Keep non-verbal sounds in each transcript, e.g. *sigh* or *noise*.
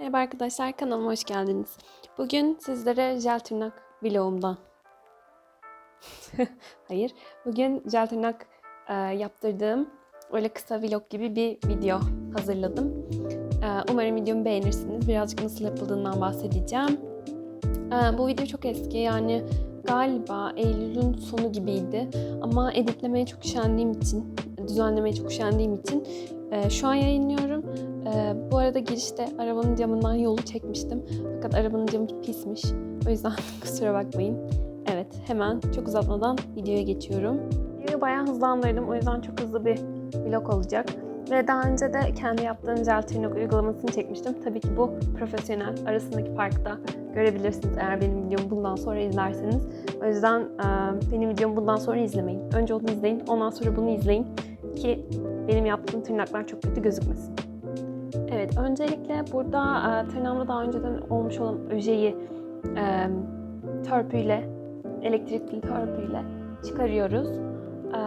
Merhaba arkadaşlar kanalıma hoş geldiniz. Bugün sizlere jel tırnak vlogumdan. *laughs* Hayır. Bugün jel tırnak e, yaptırdığım öyle kısa vlog gibi bir video hazırladım. E, umarım videomu beğenirsiniz. Birazcık nasıl yapıldığından bahsedeceğim. E, bu video çok eski yani galiba Eylül'ün sonu gibiydi. Ama editlemeye çok üşendiğim için, düzenlemeye çok üşendiğim için e, şu an yayınlıyorum. Ee, bu arada girişte arabanın camından yolu çekmiştim. Fakat arabanın camı pismiş. O yüzden *laughs* kusura bakmayın. Evet hemen çok uzatmadan videoya geçiyorum. Videoyu bayağı hızlandırdım. O yüzden çok hızlı bir vlog olacak. Ve daha önce de kendi yaptığım gel tırnak uygulamasını çekmiştim. Tabii ki bu profesyonel. Arasındaki farkı da görebilirsiniz eğer benim videomu bundan sonra izlerseniz. O yüzden e, benim videomu bundan sonra izlemeyin. Önce onu izleyin, ondan sonra bunu izleyin ki benim yaptığım tırnaklar çok kötü gözükmesin. Evet, öncelikle burada e, tırnağımda daha önceden olmuş olan öjeyi e, törpüyle, elektrikli törpüyle çıkarıyoruz. E,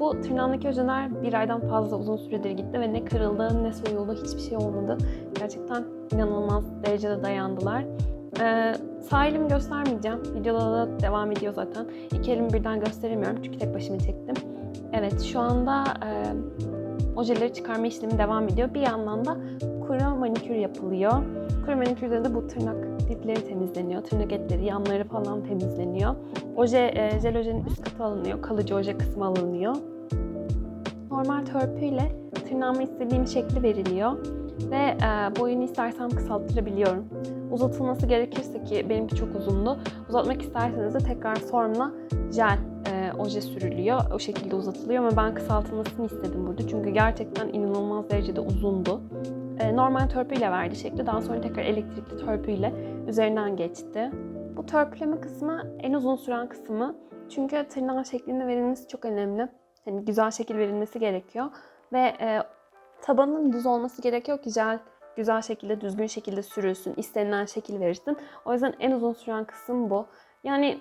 bu tırnağımdaki öjeler bir aydan fazla uzun süredir gitti ve ne kırıldı ne soyuldu hiçbir şey olmadı. Gerçekten inanılmaz derecede dayandılar. E, sağ elimi göstermeyeceğim. Videoda da devam ediyor zaten. İki elimi birden gösteremiyorum çünkü tek başıma çektim. Evet, şu anda e, ojeleri çıkarma işlemi devam ediyor. Bir yandan da kuru manikür yapılıyor. Kuru manikürde de bu tırnak dipleri temizleniyor. Tırnak etleri, yanları falan temizleniyor. Oje, e, jel ojenin üst katı alınıyor. Kalıcı oje kısmı alınıyor. Normal törpüyle tırnağıma istediğim şekli veriliyor. Ve e, boyunu istersem kısalttırabiliyorum. Uzatılması gerekirse ki benimki çok uzundu. Uzatmak isterseniz de tekrar formla jel e, oje sürülüyor. O şekilde uzatılıyor ama ben kısaltılmasını istedim burada. Çünkü gerçekten inanılmaz derecede uzundu. E, normal törpüyle verdi şekli. Daha sonra tekrar elektrikli törpüyle üzerinden geçti. Bu törpüleme kısmı en uzun süren kısmı. Çünkü tırnağın şeklinde verilmesi çok önemli. Yani güzel şekil verilmesi gerekiyor. Ve e, tabanın düz olması gerekiyor ki jel güzel şekilde, düzgün şekilde sürülsün, istenilen şekil verirsin. O yüzden en uzun süren kısım bu. Yani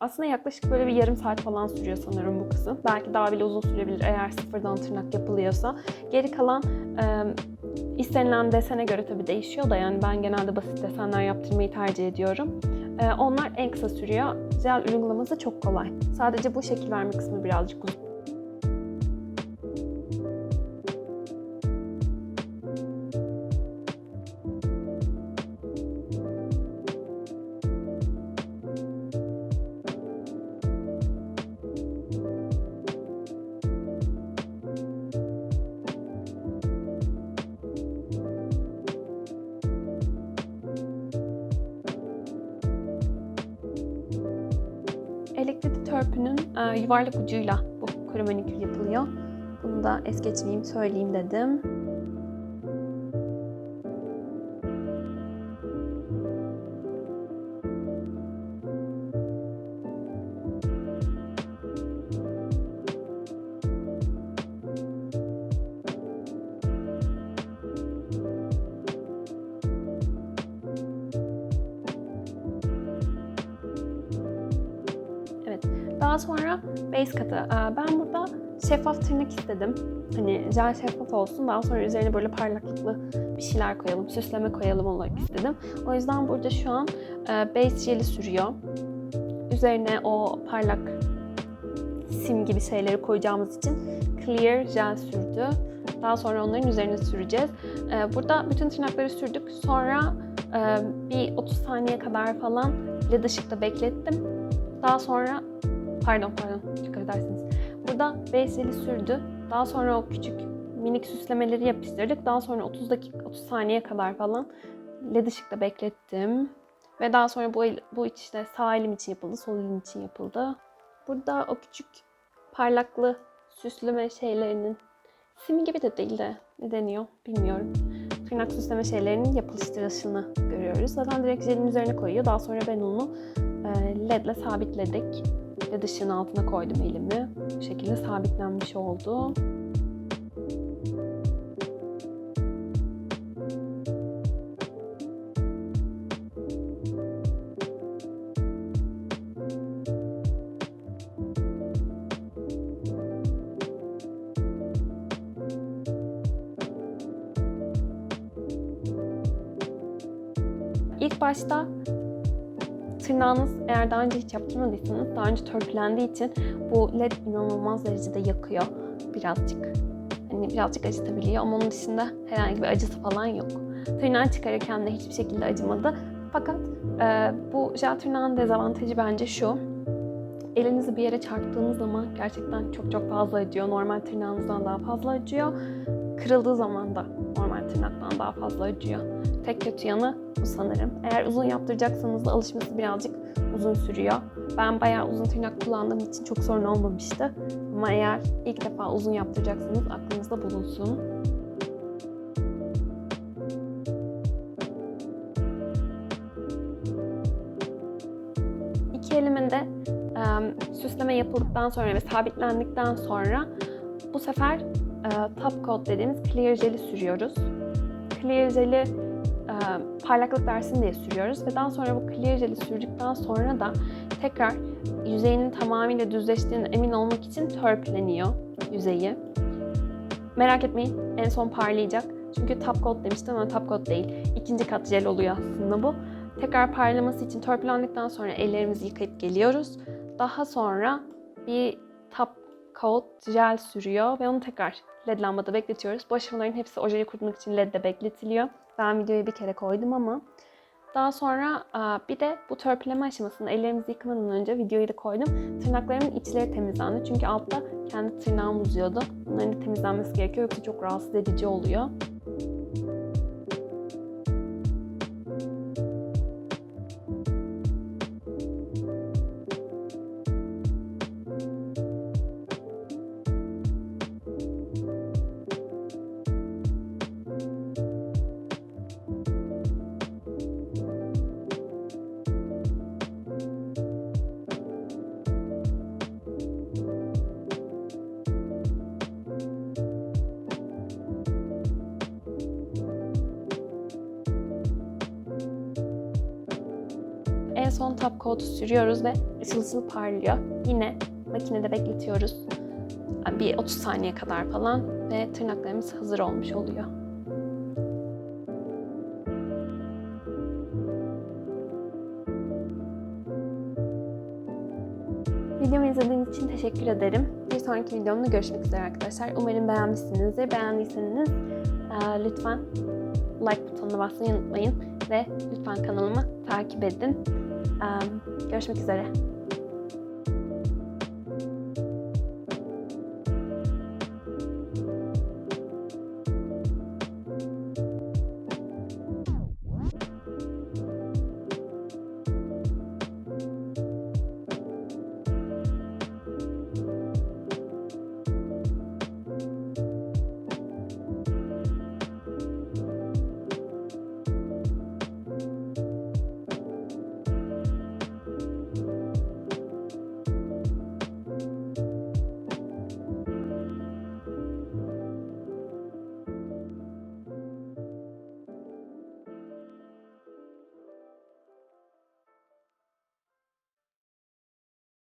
aslında yaklaşık böyle bir yarım saat falan sürüyor sanırım bu kısım. Belki daha bile uzun sürebilir eğer sıfırdan tırnak yapılıyorsa. Geri kalan istenilen desene göre tabii değişiyor da yani ben genelde basit desenler yaptırmayı tercih ediyorum. Onlar en kısa sürüyor. Jel uygulaması çok kolay. Sadece bu şekil verme kısmı birazcık uzun. Törpünün e, yuvarlak ucuyla bu kuru manikür yapılıyor. Bunu da es geçmeyeyim söyleyeyim dedim. Daha sonra base katı. Ben burada şeffaf tırnak istedim. Hani jel şeffaf olsun. Daha sonra üzerine böyle parlaklıklı bir şeyler koyalım, süsleme koyalım olarak istedim. O yüzden burada şu an base jeli sürüyor. Üzerine o parlak sim gibi şeyleri koyacağımız için clear jel sürdü. Daha sonra onların üzerine süreceğiz. Burada bütün tırnakları sürdük. Sonra bir 30 saniye kadar falan led ışıkta beklettim. Daha sonra Pardon pardon dikkat edersiniz. Burada bezeli sürdü. Daha sonra o küçük minik süslemeleri yapıştırdık. Daha sonra 30 dakika 30 saniye kadar falan led ışıkta beklettim. Ve daha sonra bu, bu işte sağ elim için yapıldı, sol elim için yapıldı. Burada o küçük parlaklı süsleme şeylerinin simi gibi de değil de ne deniyor bilmiyorum. Tırnak süsleme şeylerinin yapılıştırılışını görüyoruz. Zaten direkt jelin üzerine koyuyor. Daha sonra ben onu ledle sabitledik ve dışının altına koydum elimi. Bu şekilde sabitlenmiş oldu. İlk başta tırnağınız eğer daha önce hiç yaptırmadıysanız daha önce törpülendiği için bu led inanılmaz derecede yakıyor birazcık. Hani birazcık acıtabiliyor ama onun dışında herhangi bir acısı falan yok. Tırnağı çıkarırken de hiçbir şekilde acımadı. Fakat e, bu jel tırnağın dezavantajı bence şu. Elinizi bir yere çarptığınız zaman gerçekten çok çok fazla acıyor. Normal tırnağınızdan daha fazla acıyor. Kırıldığı zaman da normal tırnaktan daha fazla acıyor. Tek kötü yanı bu sanırım. Eğer uzun yaptıracaksanız da alışması birazcık uzun sürüyor. Ben bayağı uzun tırnak kullandığım için çok sorun olmamıştı. Ama eğer ilk defa uzun yaptıracaksanız aklınızda bulunsun. İki elimin de süsleme yapıldıktan sonra ve sabitlendikten sonra bu sefer e, top coat dediğimiz clear jeli sürüyoruz. Clear jeli e, parlaklık versin diye sürüyoruz ve daha sonra bu clear jeli sürdükten sonra da tekrar yüzeyinin tamamıyla düzleştiğine emin olmak için törpüleniyor yüzeyi. Merak etmeyin en son parlayacak. Çünkü top coat demiştim ama top coat değil. İkinci kat jel oluyor aslında bu. Tekrar parlaması için törpülendikten sonra ellerimizi yıkayıp geliyoruz. Daha sonra bir top coat jel sürüyor ve onu tekrar led lambada bekletiyoruz. Bu aşamaların hepsi ojeyi kurutmak için ledde bekletiliyor. Ben videoyu bir kere koydum ama. Daha sonra bir de bu törpüleme aşamasında ellerimizi yıkamadan önce videoyu da koydum. Tırnaklarımın içleri temizlendi. Çünkü altta kendi tırnağım uzuyordu. Bunların da temizlenmesi gerekiyor yoksa çok rahatsız edici oluyor. Son top coat'u sürüyoruz ve ışıl ışıl parlıyor. Yine makinede bekletiyoruz. Bir 30 saniye kadar falan ve tırnaklarımız hazır olmuş oluyor. Videomu izlediğiniz için teşekkür ederim. Bir sonraki videomda görüşmek üzere arkadaşlar. Umarım beğenmişsinizdir. Beğendiyseniz lütfen like butonuna basmayı unutmayın ve lütfen kanalımı takip edin. Görüşmek üzere.